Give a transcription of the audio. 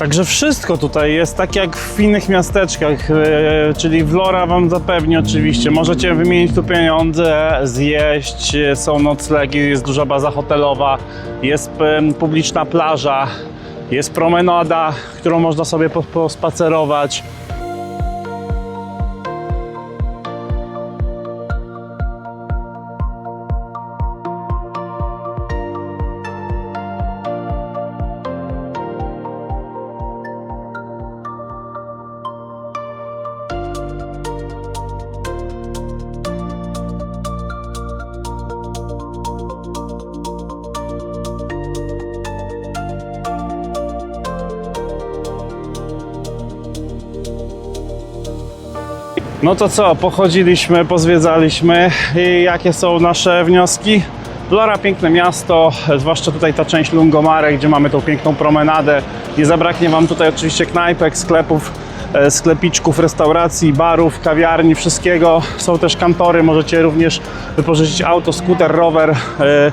Także wszystko tutaj jest tak jak w innych miasteczkach, e, czyli Vlora Wam zapewni oczywiście. Możecie wymienić tu pieniądze, zjeść, są noclegi, jest duża baza hotelowa, jest publiczna plaża, jest promenada, którą można sobie po- pospacerować. No to co, pochodziliśmy, pozwiedzaliśmy i jakie są nasze wnioski? Lora piękne miasto, zwłaszcza tutaj ta część Lungomare, gdzie mamy tą piękną promenadę. Nie zabraknie Wam tutaj oczywiście knajpek, sklepów, e, sklepiczków, restauracji, barów, kawiarni, wszystkiego. Są też kantory, możecie również wypożyczyć auto, skuter, rower. e,